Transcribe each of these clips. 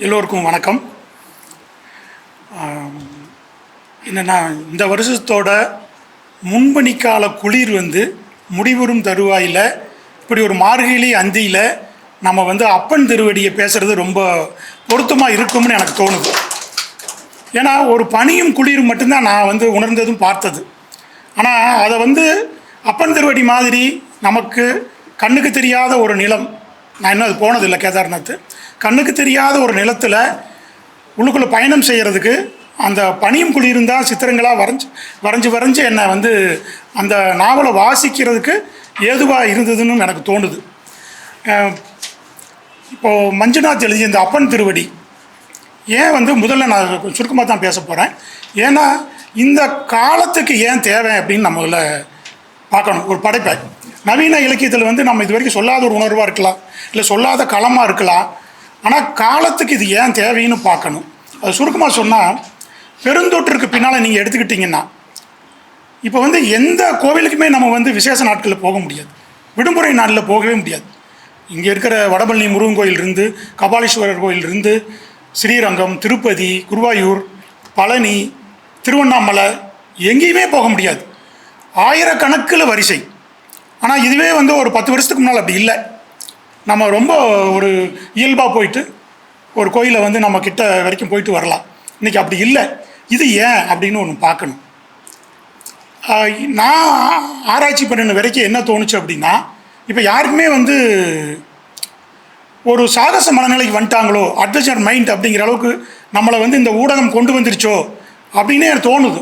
எல்லோருக்கும் வணக்கம். என்னென்னா இந்த வருஷத்தோட முன்பணிக்கால குளிர் வந்து முடிவரும் தருவாயில் இப்படி ஒரு மார்கழி அந்தியில் நம்ம வந்து அப்பன் திருவடியை பேசுகிறது ரொம்ப பொருத்தமாக இருக்கும்னு எனக்கு தோணுது. ஏன்னா ஒரு பனியும் குளிரும் மட்டும்தான் நான் வந்து உணர்ந்ததும் பார்த்தது. ஆனால் அதை வந்து அப்பன் திருவடி மாதிரி நமக்கு கண்ணுக்கு தெரியாத ஒரு நிலம் நான் இன்னும் அது போனதில்லை கேதார்நாத். கண்ணுக்கு தெரியாத ஒரு நிலத்தில் உள்ளுக்குள்ளே பயணம் செய்கிறதுக்கு அந்த பனியும் குளிரும் சித்திரங்களாக வரைஞ்சி வரைஞ்சி வரைஞ்சி என்னை வந்து அந்த நாவலை வாசிக்கிறதுக்கு ஏதுவாக இருந்ததுன்னு எனக்கு தோணுது. இப்போது மஞ்சுநாத் எழுதிய இந்த அப்பன் திருவடி ஏன் வந்து முதல்ல நான் சுருக்கமாக தான் பேச போகிறேன் ஏன்னா இந்த காலத்துக்கு ஏன் தேவை அப்படின்னு நம்ம பார்க்கணும். ஒரு படைப்பை. நவீன இலக்கியத்தில் வந்து நம்ம இது வரைக்கும் சொல்லாத ஒரு உணர்வாக இருக்கலாம் இல்லை சொல்லாத களமாக இருக்கலாம். ஆனால் காலத்துக்கு இது ஏன் தேவைன்னு பார்க்கணும். அது சுருக்கமாக சொன்னால் பெருந்தொற்றுக்கு பின்னால் நீங்கள் எடுத்துக்கிட்டிங்கன்னா இப்போ வந்து எந்த கோவிலுக்குமே நம்ம வந்து விசேஷ நாட்களில் போக முடியாது. விடுமுறை நாளில் போகவே முடியாது. இங்கே இருக்கிற வடபழனி முருகன் கோயில் இருந்து கபாலீஸ்வரர் கோயில் இருந்து ஸ்ரீரங்கம் திருப்பதி குருவாயூர் பழனி திருவண்ணாமலை எங்கேயுமே போக முடியாது. ஆயிரக்கணக்கில் வரிசை. ஆனால் இதுவே வந்து ஒரு பத்து வருஷத்துக்கு முன்னால் அப்படி இல்லை. நம்ம ரொம்ப ஒரு இயல்பாக போயிட்டு ஒரு கோயிலை வந்து நம்ம கிட்ட வரைக்கும் போயிட்டு வரலாம். இன்றைக்கி அப்படி இல்லை. இது ஏன் அப்படின்னு ஒன்று பார்க்கணும். நான் ஆராய்ச்சி பண்ணின வரைக்கும் என்ன தோணுச்சு அப்படின்னா இப்போ யாருக்குமே வந்து ஒரு சாகச மனநிலைக்கு வந்துட்டாங்களோ அட்வென்ச்சர் மைண்ட் அப்படிங்கிற அளவுக்கு நம்மளை வந்து இந்த ஊடகம் கொண்டு வந்துருச்சோ அப்படின்னே எனக்கு தோணுது.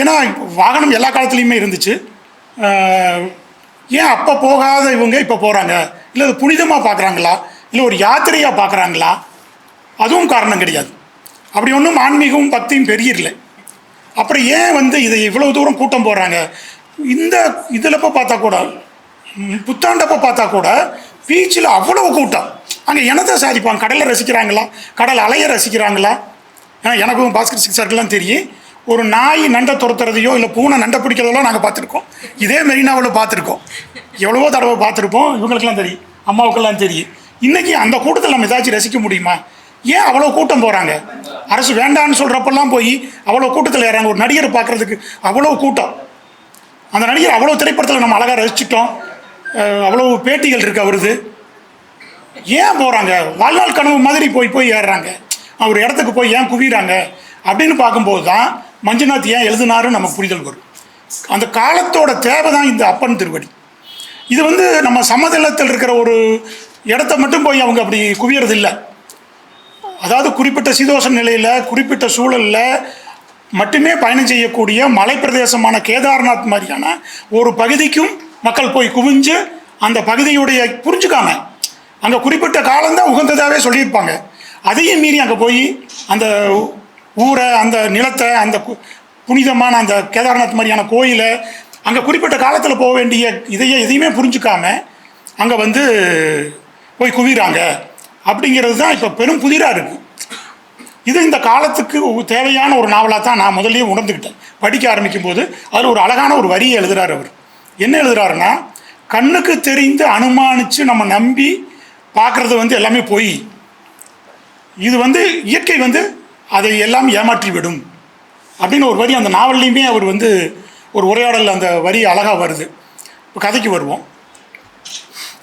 ஏன்னா வாகனம் எல்லா காலத்துலேயுமே இருந்துச்சு. ஏன் அப்போ போகாத இவங்க இப்போ போகிறாங்க இல்லை அது புனிதமாக பார்க்குறாங்களா? இல்லை ஒரு யாத்திரையாக பார்க்குறாங்களா? அதுவும் காரணம் கிடையாது. அப்படி ஒன்றும் ஆன்மீகமும் பக்தியும் பெரியல அப்புறம் ஏன் வந்து இதை இவ்வளோ தூரம் கூட்டம் போடுறாங்க? இந்த இதிலப்போ பார்த்தா கூட புத்தாண்டப்போ பார்த்தா கூட பீச்சில் அவ்வளவு கூட்டம். அங்கே எனதை சாதிப்பாங்க. கடலை ரசிக்கிறாங்களா? கடல் அலையை ரசிக்கிறாங்களா? ஏன்னா எனக்கும் பாஸ்கர் சிக்ஸ் தெரியும். ஒரு நாய் நண்டை துரத்துறதையோ இல்லை பூனை நண்டை பிடிக்கிறதோ நாங்கள் பார்த்துருக்கோம். இதே மெரினாவில் பார்த்துருக்கோம். எவ்வளவோ தடவை பார்த்துருப்போம். இவங்களுக்கெல்லாம் தெரியும். அம்மாவுக்கெல்லாம் தெரியும். இன்றைக்கி அந்த கூட்டத்தில் நம்ம ஏதாச்சும் ரசிக்க முடியுமா? ஏன் அவ்வளோ கூட்டம் போகிறாங்க அரசு வேண்டான்னு சொல்கிறப்பெல்லாம் போய் அவ்வளோ கூட்டத்தில் ஏறாங்க. ஒரு நடிகரை பார்க்குறதுக்கு அவ்வளோ கூட்டம். அந்த நடிகர் அவ்வளோ திரைப்படத்தில் நம்ம அழகாக ரசிச்சிட்டோம். அவ்வளோ பேட்டிகள் இருக்கு அவருது. ஏன் போகிறாங்க வாழ்நாள் கனவு மாதிரி போய் போய் ஏறுறாங்க. அவர் இடத்துக்கு போய் ஏன் குவிறாங்க? அப்படின்னு பார்க்கும்போது தான் மஞ்சுநாத் ஏன் எழுதினாருன்னு நமக்கு புரிதல் வரும். அந்த காலத்தோட தேவை தான் இந்த அப்பன் திருவடி. இது வந்து நம்ம சமதளத்தில் இருக்கிற ஒரு இடத்த மட்டும் போய் அவங்க அப்படி குவியறது இல்லை அதாவது குறிப்பிட்ட சீதோஷ நிலையில் குறிப்பிட்ட சூழலில் மட்டுமே பயணம் செய்யக்கூடிய மலை பிரதேசமான கேதார்நாத் மாதிரியான ஒரு பகுதிக்கும் மக்கள் போய் குவிஞ்சு அந்த பகுதியுடைய புரிஞ்சுக்காம அங்கே குறிப்பிட்ட காலம்தான் உகந்ததாகவே சொல்லியிருப்பாங்க. அதையும் மீறி அங்கே போய் அந்த ஊரை அந்த நிலத்தை அந்த புனிதமான அந்த கேதார்நாத் மாதிரியான கோயிலை அங்கே குறிப்பிட்ட காலத்தில் போக வேண்டிய இதையே எதையுமே புரிஞ்சுக்காம அங்கே வந்து போய் குவிறாங்க. அப்படிங்கிறது தான் இப்போ பெரும் புதிராக இருக்குது இது இந்த காலத்துக்கு தேவையான ஒரு நாவலாக தான் நான் முதல்லயே உணர்ந்துக்கிட்டேன் படிக்க ஆரம்பிக்கும் போது அதில் ஒரு அழகான ஒரு வரியை எழுதுறாரு அவர். என்ன எழுதுறாருன்னா கண்ணுக்கு தெரிந்து அனுமானித்து நம்ம நம்பி பார்க்குறது வந்து எல்லாமே பொய். இது வந்து இயற்கை வந்து அதை எல்லாம் ஏமாற்றி விடும் அப்படின்னு ஒரு வரி அந்த நாவல்லையுமே அவர் வந்து ஒரு உரையாடல் அந்த வரி அழகாக வருது. இப்போ கதைக்கு வருவோம்.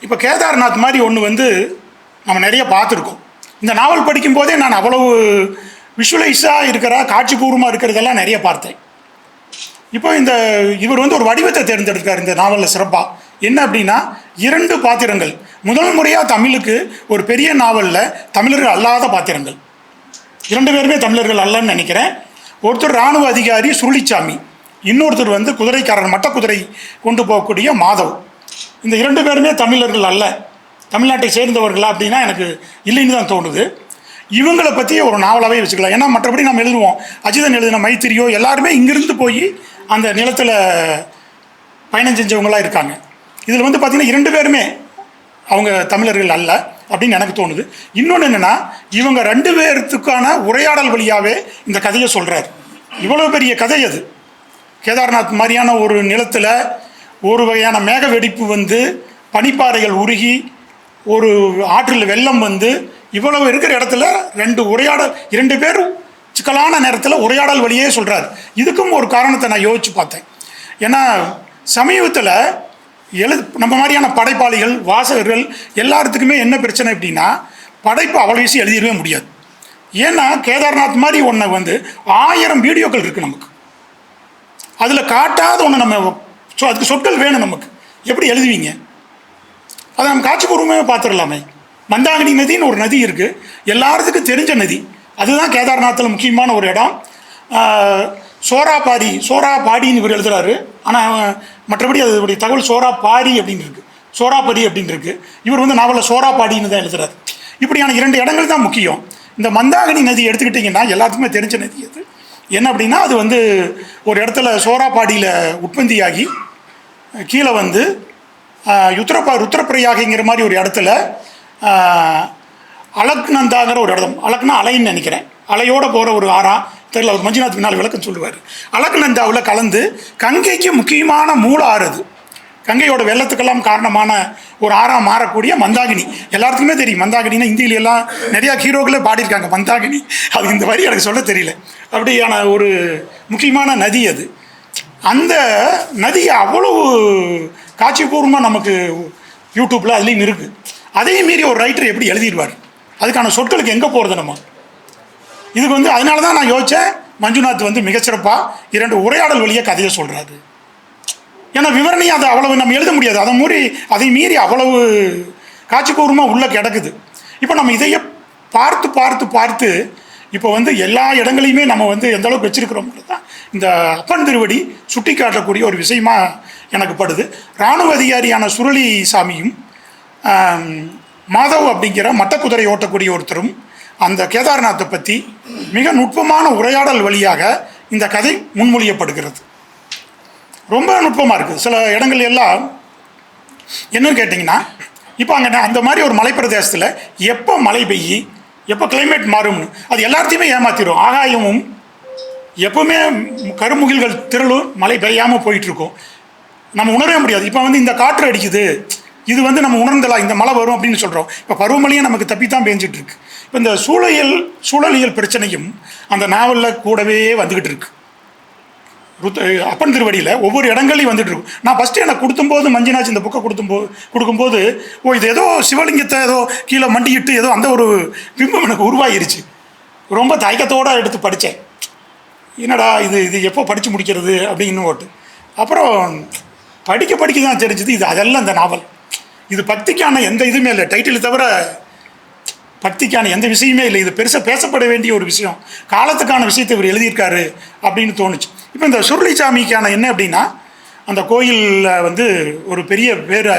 இப்போ கேதார்நாத் மாதிரி ஒன்று வந்து நம்ம நிறைய பார்த்துருக்கோம். இந்த நாவல் படிக்கும்போதே நான் அவ்வளவு விஷுவலைஸாக இருக்கிற காட்சிபூர்வமாக இருக்கிறதெல்லாம் நிறைய பார்த்தேன். இப்போ இந்த இவர் வந்து ஒரு வடிவத்தை தேர்ந்தெடுக்கார் இந்த நாவலில் சிறப்பாக என்ன அப்படின்னா இரண்டு பாத்திரங்கள். முதல் முறையாக தமிழுக்கு ஒரு பெரிய நாவலில் தமிழர்கள் அல்லாத பாத்திரங்கள். இரண்டு பேருமே தமிழர்கள் அல்லன்னு நினைக்கிறேன். ஒருத்தர் இராணுவ அதிகாரி சுருளிச்சாமி. இன்னொருத்தர் வந்து குதிரைக்காரர் மட்ட குதிரை கொண்டு போகக்கூடிய மாதவ். இந்த இரண்டு பேருமே தமிழர்கள் அல்ல. தமிழ்நாட்டை சேர்ந்தவர்களா அப்படின்னா எனக்கு இல்லைன்னு தான் தோணுது. இவங்களை பற்றி ஒரு நாவலாகவே வச்சுக்கலாம். ஏன்னா மற்றபடி நம்ம எழுதுவோம். அஜிதன் எழுதின மைத்திரியோ எல்லாருமே இங்கிருந்து போய் அந்த நிலத்தில் பயணம் செஞ்சவங்களா இருக்காங்க. இதில் வந்து பார்த்திங்கன்னா இரண்டு பேருமே அவங்க தமிழர்கள் அல்ல அப்படின்னு எனக்கு தோணுது. இன்னொன்று என்னென்னா இவங்க ரெண்டு பேர்த்துக்கான உரையாடல் வழியாகவே இந்த கதையை சொல்கிறார் இவ்வளோ பெரிய கதை அது. கேதார்நாத் மாதிரியான ஒரு நிலத்தில் ஒரு வகையான மேக வெடிப்பு வந்து பனிப்பாறைகள் உருகி ஒரு ஆற்றில் வெள்ளம் வந்து இவ்வளவு இருக்கிற இடத்துல ரெண்டு உரையாடல் இரண்டு பேரும் சிக்கலான நேரத்தில் உரையாடல் வழியே சொல்கிறார் இதுக்கும் ஒரு காரணத்தை நான் யோசித்து பார்த்தேன். ஏன்னா சமீபத்தில் எழு நம்ம மாதிரியான படைப்பாளிகள் வாசகர்கள் எல்லாத்துக்குமே என்ன பிரச்சனை அப்படின்னா படைப்பு அவ்வளோ விஷயம் எழுதிடவே முடியாது. ஏன்னா கேதார்நாத் மாதிரி ஒன்றை வந்து ஆயிரம் வீடியோக்கள் இருக்குது நமக்கு. அதில் காட்டாத ஒன்று நம்ம ஸோ அதுக்கு சொற்கள் வேணும் நமக்கு. எப்படி எழுதுவீங்க? அதை நம்ம காட்சிபூர்வமே பார்த்துடலாமே. மந்தாகினி நதின்னு ஒரு நதி இருக்குது எல்லாத்துக்கும் தெரிஞ்ச நதி. அதுதான் கேதார்நாத்தில் முக்கியமான ஒரு இடம். ஆஹ், சோராபாரி சோராபாடின்னு இவர் எழுதுறாரு. ஆனால் மற்றபடி அதனுடைய தகவல் சோராபாரி அப்படின்னு இருக்கு. சோராபரி அப்படின்னு இருக்குது இவர் வந்து நாவலில் சோராபாடின்னு தான் எழுதுறாரு. இப்படியான இரண்டு இடங்கள் தான் முக்கியம். இந்த மந்தாகினி நதி எடுத்துக்கிட்டிங்கன்னா எல்லாத்துக்குமே தெரிஞ்ச நதி அது. என்ன அப்படின்னா அது வந்து ஒரு இடத்துல சோராபாடியில் உற்பத்தியாகி கீழே வந்து ஆஹ், யுத்தரப்பா ருத்ரப்பிரயாகிங்கிற மாதிரி ஒரு இடத்துல அலக்னந்தாங்கிற ஒரு இடம். அலக்னா அலைன்னு நினைக்கிறேன். அலையோடு போகிற ஒரு ஆறா தெரியல அவர் மஞ்சுநாத் பின்னால் விளக்கம் சொல்லுவார். அலக்நந்தாவில் கலந்து கங்கைக்கு முக்கியமான மூல ஆறு அது. கங்கையோட வெள்ளத்துக்கெல்லாம் காரணமான ஒரு ஆறாக மாறக்கூடிய மந்தாகினி. எல்லாத்துக்குமே தெரியும். மந்தாகினின்னா இந்தியில எல்லாம் நிறையா ஹீரோக்களே பாடியிருக்காங்க. மந்தாகினி. அது இந்த வரி எனக்கு சொல்ல தெரியல. அப்படியான ஒரு முக்கியமான நதி அது. அந்த நதியை அவ்வளவு காட்சிபூர்வமாக நமக்கு யூடியூப்பில் அதுலேயும் இருக்குது அதையும் மீறி ஒரு ரைட்டர் எப்படி எழுதிடுவார்? அதுக்கான சொற்களுக்கு எங்கே போகிறது நம்ம? இதுக்கு வந்து அதனால தான் நான் யோசித்தேன் மஞ்சுநாத் வந்து மிகச்சிறப்பாக இரண்டு உரையாடல் வழியாக கதையை சொல்கிறாரு ஏன்னா விவரணையை அதை அவ்வளவு நம்ம எழுத முடியாது. அதை மூறி அதை மீறி அவ்வளவு காட்சிபூர்வமாக உள்ளே கிடக்குது. இப்போ நம்ம இதையே பார்த்து பார்த்து பார்த்து இப்போ வந்து எல்லா இடங்களையுமே நம்ம வந்து எந்த அளவுக்கு வச்சிருக்கிறோம்ன்றது தான் இந்த அப்பன் திருவடி சுட்டி காட்டக்கூடிய ஒரு விஷயமா எனக்கு படுது. இராணுவ அதிகாரியான சுருளி சாமியும் மாதவ் அப்படிங்கிற மட்டக்குதிரை ஓட்டக்கூடிய ஒருத்தரும் அந்த கேதார்நாத்தை பற்றி மிக நுட்பமான உரையாடல் வழியாக இந்த கதை முன்மொழியப்படுகிறது. ரொம்ப நுட்பமாக இருக்குது. சில இடங்கள் எல்லாம் என்னன்னு கேட்டிங்கன்னா இப்போ அங்கே அந்த மாதிரி ஒரு மலைப்பிரதேசத்தில் எப்போ மழை பெய்யி எப்போ கிளைமேட் மாறும்னு அது எல்லாத்தையுமே ஏமாத்திடும் ஆகாயமும் எப்பவுமே கருமுகில்கள் திரளும் மழை பெய்யாமல் போயிட்டுருக்கும். நம்ம உணரவே முடியாது. இப்போ வந்து இந்த காற்று அடிக்குது. இது வந்து நம்ம உணர்ந்தலாம் இந்த மழை வரும் அப்படின்னு சொல்கிறோம் இப்போ பருவமழையும் நமக்கு தப்பி தான் பேஞ்சிட்டுருக்கு. இப்போ இந்த சூழலியல் சூழலியல் பிரச்சனையும் அந்த நாவலில் கூடவே வந்துக்கிட்டு இருக்குது அப்பன் திருவடியில் ஒவ்வொரு இடங்கள்லையும் வந்துட்டு இருக்கும். நான் ஃபஸ்ட்டு எனக்கு கொடுத்தும்போது மஞ்சினாச்சு இந்த புக்கை கொடுத்தும்போது கொடுக்கும்போது ஓ இது ஏதோ சிவலிங்கத்தை ஏதோ கீழே மண்டிக்கிட்டு ஏதோ அந்த ஒரு பிம்பம் எனக்கு உருவாகிருச்சு. ரொம்ப தயக்கத்தோடு எடுத்து படித்தேன். என்னடா இது இது எப்போ படித்து முடிக்கிறது அப்படின்னு ஓட்டு. அப்புறம் படிக்க படிக்க தான் தெரிஞ்சது இது அதெல்லாம் இந்த நாவல். இது பக்திக்கான எந்த இதுவுமே இல்லை. டைட்டில் தவிர பக்திக்கான எந்த விஷயமே இல்லை. இது பெருசாக பேசப்பட வேண்டிய ஒரு விஷயம். காலத்துக்கான விஷயத்தை இவர் எழுதியிருக்காரு அப்படின்னு தோணுச்சு. இப்போ இந்த சுருளிசாமிக்கான என்ன அப்படின்னா அந்த கோயிலில் வந்து ஒரு பெரிய பேர்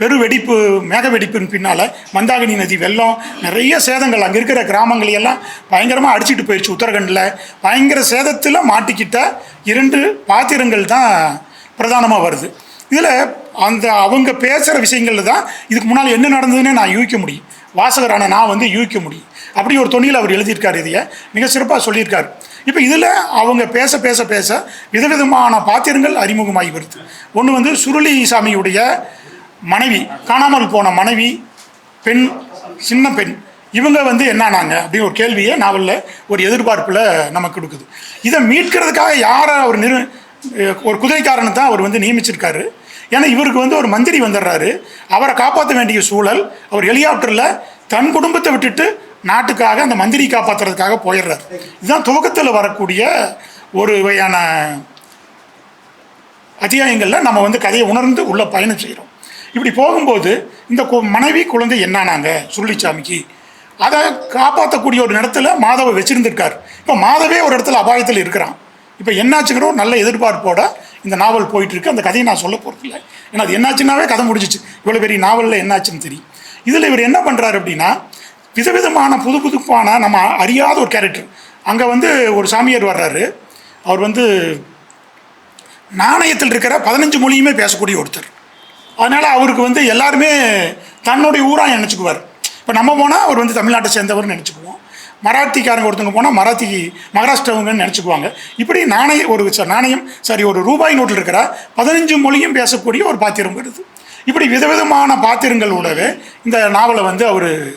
பெரு வெடிப்பு மேக வெடிப்பின் பின்னால் மந்தாகினி நதி வெள்ளம் நிறைய சேதங்கள் அங்கே இருக்கிற கிராமங்களையெல்லாம் பயங்கரமாக அடிச்சிட்டு போயிடுச்சு உத்தரகண்டில். பயங்கர சேதத்தில் மாட்டிக்கிட்ட இரண்டு பாத்திரங்கள் தான் பிரதானமாக வருது. இதில் அந்த அவங்க பேசுகிற விஷயங்களில் தான் இதுக்கு முன்னால் என்ன நடந்ததுன்னு நான் யூகிக்க முடியும். வாசகரான நான் வந்து யூகிக்க முடியும். அப்படி ஒரு தொனியில் அவர் எழுதியிருக்கார் இதைய. மிக சிறப்பாக சொல்லியிருக்கார். இப்போ இதில் அவங்க பேச பேச பேச விதவிதமான பாத்திரங்கள் அறிமுகமாகி வருது. ஒன்று வந்து சுருளி சாமியுடைய மனைவி காணாமல் போன மனைவி பெண் சின்ன பெண். இவங்க வந்து என்னானாங்க அப்படின்னு ஒரு கேள்வியை நாவலில் ஒரு எதிர்பார்ப்பில் நமக்கு கொடுக்குது. இதை மீட்கிறதுக்காக யாரை அவர் நிறு ஒரு குதிரைக்காரனை தான் அவர் வந்து நியமிச்சிருக்காரு. ஏன்னா இவருக்கு வந்து ஒரு மந்திரி வந்துடுறாரு. அவரை காப்பாற்ற வேண்டிய சூழல் அவர் ஹெலிகாப்டரில் தன் குடும்பத்தை விட்டுட்டு நாட்டுக்காக அந்த மந்திரி காப்பாற்றுறதுக்காக போயிடுறாரு. இதுதான் துவக்கத்தில் வரக்கூடிய ஒரு வகையான அத்தியாயங்களில் நம்ம வந்து கதையை உணர்ந்து உள்ள பயணம் செய்கிறோம் இப்படி போகும்போது இந்த கு- மனைவி குழந்தை என்னானாங்க சுருளிச்சாமிக்கு அதை காப்பாற்றக்கூடிய ஒரு இடத்துல மாதவை வச்சுருந்துருக்கார். இப்போ மாதவே ஒரு இடத்துல அபாயத்தில் இருக்கிறான். இப்போ என்னாச்சுங்கிற ஒரு நல்ல எதிர்பார்ப்போட இந்த நாவல் போயிட்டுருக்கு. அந்த கதையை நான் சொல்ல போகிறதில்ல ஏன்னா அது என்னாச்சுன்னாவே கதை முடிஞ்சிச்சு. இவ்வளோ பெரிய நாவலில் என்னாச்சுன்னு தெரியும். இதில் இவர் என்ன பண்ணுறாரு அப்படின்னா விதவிதமான புது புதுப்பான நம்ம அறியாத ஒரு கேரக்டர் அங்கே வந்து ஒரு சாமியார் வர்றாரு. அவர் வந்து நாணயத்தில் இருக்கிற பதினஞ்சு மொழியுமே பேசக்கூடிய ஒருத்தர். அதனால் அவருக்கு வந்து எல்லாருமே தன்னுடைய ஊராக நினச்சிக்குவார். இப்போ நம்ம போனால் அவர் வந்து தமிழ்நாட்டை சேர்ந்தவர்னு நினச்சிக்குவோம். மராத்திக்காரங்க ஒருத்தவங்க போனால் மராத்தி மகாராஷ்டிரவங்கன்னு நினச்சிக்குவாங்க. இப்படி நாணய ஒரு ச- நாணயம் சாரி ஒரு ரூபாய் நோட்டில் இருக்கிற பதினஞ்சு மொழியும் பேசக்கூடிய ஒரு பாத்திரம் வருது. இப்படி விதவிதமான பாத்திரங்களோடவே இந்த நாவலை வந்து அவர்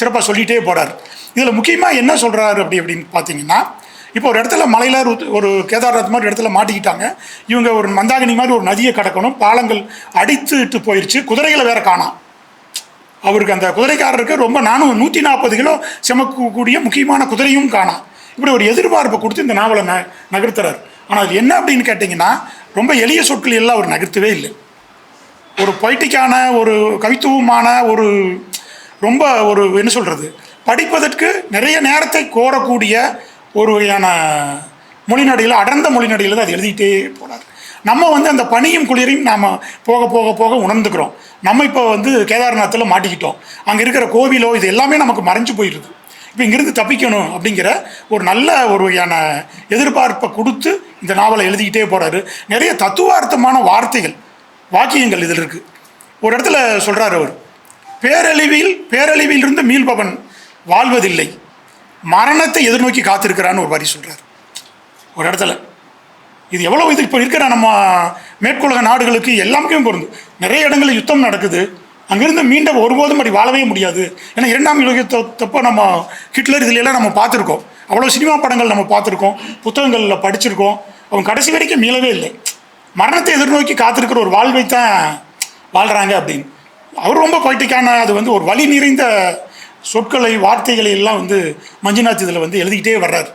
சிறப்பாக சொல்லிகிட்டே போகிறார் இதில் முக்கியமாக என்ன சொல்கிறாரு அப்படி அப்படின்னு பார்த்தீங்கன்னா இப்போ ஒரு இடத்துல மலையில் ஒரு- ஒரு கேதார்நாத் மாதிரி ஒரு இடத்துல மாட்டிக்கிட்டாங்க. இவங்க ஒரு மந்தாகினி மாதிரி ஒரு நதியை கடக்கணும். பாலங்கள் அடித்துட்டு போயிடுச்சு குதிரைகளை வேற காணாம் அவருக்கு அந்த குதிரைக்காரருக்கு ரொம்ப நானும் நூற்றி நாற்பது கிலோ சுமக்கக்கூடிய முக்கியமான குதிரையும் காணாம் இப்படி ஒரு எதிர்பார்ப்பை கொடுத்து இந்த நாவலை ந நகர்த்துறார். ஆனால் அது என்ன அப்படின்னு கேட்டிங்கன்னா ரொம்ப எளிய சொற்கள் எல்லாம் அவர் நகர்த்தவே இல்லை. ஒரு பொய்ட்டிக்கான ஒரு கவித்துவமான ஒரு ரொம்ப ஒரு என்ன சொல்கிறது படிப்பதற்கு நிறைய நேரத்தை கோரக்கூடிய ஒரு வகையான மொழிநடையில் அடர்ந்த மொழிநடையில் தான் அது எழுதிட்டே போனார் நம்ம வந்து அந்த பனியும் குளிரையும் நாம் போக போக போக உணர்ந்துக்கிறோம். நம்ம இப்போ வந்து கேதார்நாத்தில் மாட்டிக்கிட்டோம். அங்கே இருக்கிற கோவிலோ இது எல்லாமே நமக்கு மறைஞ்சு போயிடுது. இப்போ இங்கிருந்து தப்பிக்கணும் அப்படிங்கிற ஒரு நல்ல ஒரு வகையான எதிர்பார்ப்பை கொடுத்து இந்த நாவலை எழுதிக்கிட்டே போகிறாரு நிறைய தத்துவார்த்தமான வார்த்தைகள் வாக்கியங்கள் இதில் இருக்குது ஒரு இடத்துல சொல்கிறார் அவர் பேரழிவில் பேரழிவிலிருந்து மீள்பவன் வாழ்வதில்லை. மரணத்தை எதிர்நோக்கி காத்திருக்கிறான்னு ஒரு வரி சொல்கிறார் ஒரு இடத்துல. இது எவ்வளோ இது இப்போ இருக்கிற நம்ம மேற்குலக நாடுகளுக்கு எல்லாமே பொருந்தும் நிறைய இடங்களில் யுத்தம் நடக்குது. அங்கிருந்து மீண்டும் ஒருபோதும் அப்படி வாழவே முடியாது. ஏன்னா இரண்டாம் யுகத்தப்போ நம்ம ஹிட்லர் இதுலெல்லாம் நம்ம பார்த்துருக்கோம். அவ்வளோ சினிமா படங்கள் நம்ம பார்த்துருக்கோம். புத்தகங்களில் படிச்சிருக்கோம். அவங்க கடைசி வரைக்கும் மீளவே இல்லை. மரணத்தை எதிர்நோக்கி காத்திருக்கிற ஒரு வாழ்வை தான் வாழ்கிறாங்க அப்படின்னு. அவர் ரொம்ப பொய்ட்டிக்கான அது வந்து ஒரு வழி நிறைந்த சொற்களை வார்த்தைகளை எல்லாம் வந்து மஞ்சுநாத் இதில் வந்து எழுதிக்கிட்டே வர்றார்.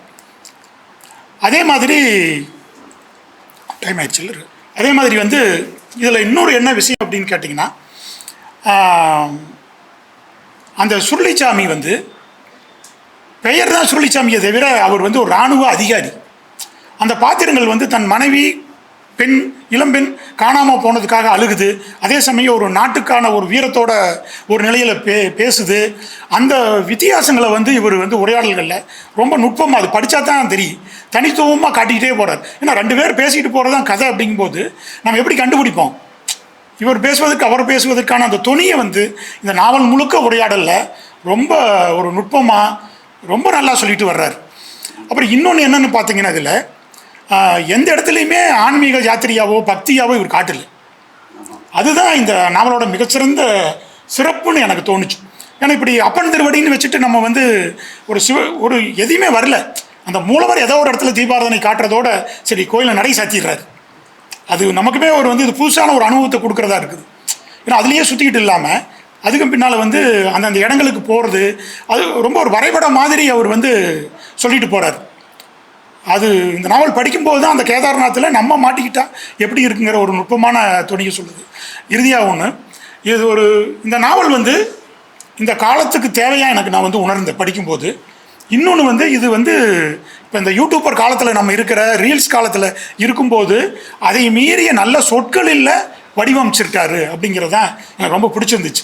அதே மாதிரி டைம் ஆயிடுச்சு அதே மாதிரி வந்து இதில் இன்னொரு என்ன விஷயம் அப்படின்னு கேட்டிங்கன்னா அந்த சுருளிச்சாமி வந்து பெயர் தான் சுருளிச்சாமியை தவிர அவர் வந்து ஒரு இராணுவ அதிகாரி. அந்த பாத்திரங்கள் வந்து தன் மனைவி பெண் இளம்பெண் காணாமல் போனதுக்காக அழுகுது. அதே சமயம் ஒரு நாட்டுக்கான ஒரு வீரத்தோட ஒரு நிலையில் பே பேசுது. அந்த வித்தியாசங்களை வந்து இவர் வந்து உரையாடல்களில் ரொம்ப நுட்பமாக அது படித்தா தான் தெரியும். தனித்துவமாக காட்டிக்கிட்டே போகிறார் ஏன்னா ரெண்டு பேர் பேசிக்கிட்டு போகிறது தான் கதை அப்படிங்கும்போது நம்ம எப்படி கண்டுபிடிப்போம்? இவர் பேசுவதற்கு அவர் பேசுவதற்கான அந்த துணியை வந்து இந்த நாவல் முழுக்க உரையாடலில் ரொம்ப ஒரு நுட்பமாக ரொம்ப நல்லா சொல்லிட்டு வர்றார். அப்புறம் இன்னொன்று என்னென்னு பார்த்தீங்கன்னா இதில் எந்த இடத்துலையுமே ஆன்மீக யாத்திரையாவோ பக்தியாவோ இவர் காட்டலை. அதுதான் இந்த நாவலோட மிகச்சிறந்த சிறப்புன்னு எனக்கு தோணுச்சு. ஏன்னா இப்படி அப்பன் திருவடின்னு வச்சுட்டு நம்ம வந்து ஒரு சிவ ஒரு எதையுமே வரல. அந்த மூலவர் ஏதோ ஒரு இடத்துல தீபாராதனை காட்டுறதோட சரி கோயிலில் நடை சாத்திடுறாரு. அது நமக்குமே ஒரு வந்து இது புதுசான ஒரு அனுபவத்தை கொடுக்குறதா இருக்குது. ஏன்னா அதுலேயே சுற்றிக்கிட்டு இல்லாமல் அதுக்கு பின்னால் வந்து அந்தந்த இடங்களுக்கு போகிறது அது ரொம்ப ஒரு வரைபடம் மாதிரி அவர் வந்து சொல்லிட்டு போகிறார் அது இந்த நாவல் படிக்கும்போது தான் அந்த கேதார்நாத்தில் நம்ம மாட்டிக்கிட்டா எப்படி இருக்குங்கிற ஒரு நுட்பமான துணியை சொல்லுது. இறுதியாக ஒன்று இது ஒரு இந்த நாவல் வந்து இந்த காலத்துக்கு தேவையாக எனக்கு நான் வந்து உணர்ந்தேன் படிக்கும்போது. இன்னொன்று வந்து இது வந்து இப்போ இந்த யூடியூப்பர் காலத்தில் நம்ம இருக்கிற ரீல்ஸ் காலத்தில் இருக்கும்போது அதை மீறிய நல்ல சொற்களில் வடிவமைச்சிருக்காரு அப்படிங்கிறது தான் எனக்கு ரொம்ப பிடிச்சிருந்துச்சு.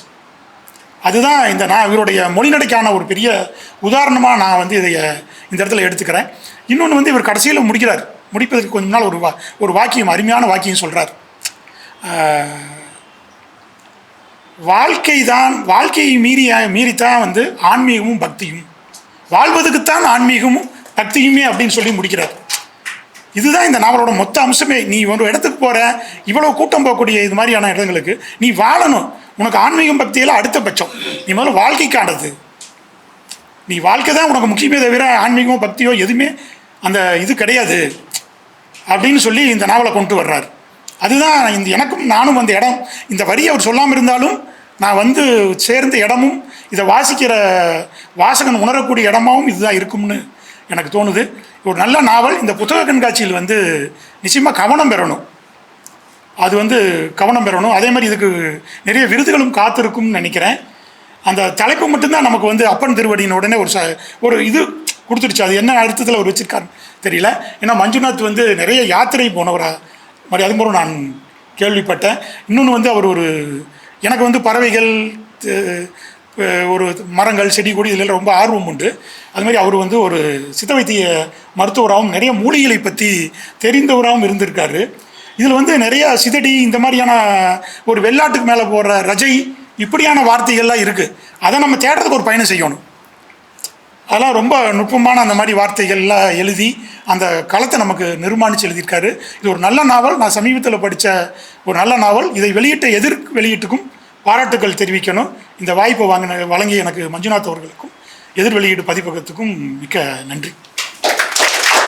அதுதான் இந்த நான் இவருடைய மொழிநடைக்கான ஒரு பெரிய உதாரணமாக நான் வந்து இதை இந்த இடத்துல எடுத்துக்கிறேன். இன்னொன்று வந்து இவர் கடைசியில் முடிக்கிறார். முடிப்பதற்கு கொஞ்ச நாள் ஒரு வா ஒரு வாக்கியம் அருமையான வாக்கியம் சொல்கிறார் வாழ்க்கை தான் வாழ்க்கையை மீறிய மீறித்தான் வந்து ஆன்மீகமும் பக்தியும். வாழ்வதுக்குத்தான் ஆன்மீகமும் பக்தியுமே அப்படின்னு சொல்லி முடிக்கிறார். இதுதான் இந்த நாவலோட மொத்த அம்சமே. நீ ஒரு இடத்துக்கு போகிற இவ்வளோ கூட்டம் போகக்கூடிய இது மாதிரியான இடங்களுக்கு நீ வாழணும். உனக்கு ஆன்மீகம் பக்தியெல்லாம் அடுத்த பட்சம். நீ முதல்ல வாழ்க்கைக்கானது. நீ வாழ்க்கை தான் உனக்கு முக்கியமே தவிர ஆன்மீகமோ பக்தியோ எதுவுமே அந்த இது கிடையாது. அப்படின்னு சொல்லி இந்த நாவலை கொண்டு வர்றார். அதுதான் இந்த எனக்கும் நானும் அந்த இடம். இந்த வரி அவர் சொல்லாமல் இருந்தாலும் நான் வந்து சேர்ந்த இடமும் இதை வாசிக்கிற வாசகன் உணரக்கூடிய இடமாவும் இதுதான் இருக்கும்னு எனக்கு தோணுது ஒரு நல்ல நாவல் இந்த புத்தக கண்காட்சியில் வந்து நிச்சயமாக கவனம் பெறணும். அது வந்து கவனம் பெறணும். அதே மாதிரி இதுக்கு நிறைய விருதுகளும் காத்திருக்கும்னு நினைக்கிறேன். அந்த தலைப்பு மட்டும்தான் நமக்கு வந்து அப்பன் திருவடியின் உடனே ஒரு ச ஒரு இது கொடுத்துருச்சு அது என்ன அர்த்தத்தில் அவர் வச்சிருக்காருன்னு தெரியல. ஏன்னா மஞ்சுநாத் வந்து நிறைய யாத்திரை போனவரா. மாதிரி அது மூலம் நான் கேள்விப்பட்டேன். இன்னொன்று வந்து அவர் ஒரு எனக்கு வந்து பறவைகள் ஒரு மரங்கள் செடி கொடி இதில் ரொம்ப ஆர்வம் உண்டு. அது மாதிரி அவர் வந்து ஒரு சித்த வைத்திய மருத்துவராகவும் நிறைய மூலிகளை பற்றி தெரிந்தவராகவும் இருந்திருக்காரு. இதில் வந்து நிறையா சிதடி இந்த மாதிரியான ஒரு வெள்ளாட்டுக்கு மேலே போடுற ரஜை இப்படியான வார்த்தைகள்லாம் இருக்குது அதை நம்ம தேடுறதுக்கு ஒரு பயணம் செய்யணும். அதெல்லாம் ரொம்ப நுட்பமான அந்த மாதிரி வார்த்தைகள்லாம் எழுதி அந்த களத்தை நமக்கு நிர்மாணித்து எழுதியிருக்காரு. இது ஒரு நல்ல நாவல். நான் சமீபத்தில் படித்த ஒரு நல்ல நாவல். இதை வெளியிட்ட எதிர் வெளியீட்டுக்கும் பாராட்டுக்கள் தெரிவிக்கணும். இந்த வாய்ப்பை வாங்கின வழங்கிய எனக்கு மஞ்சுநாத் அவர்களுக்கும் எதிர்வெளியீடு பதிப்பகத்துக்கும் மிக்க நன்றி.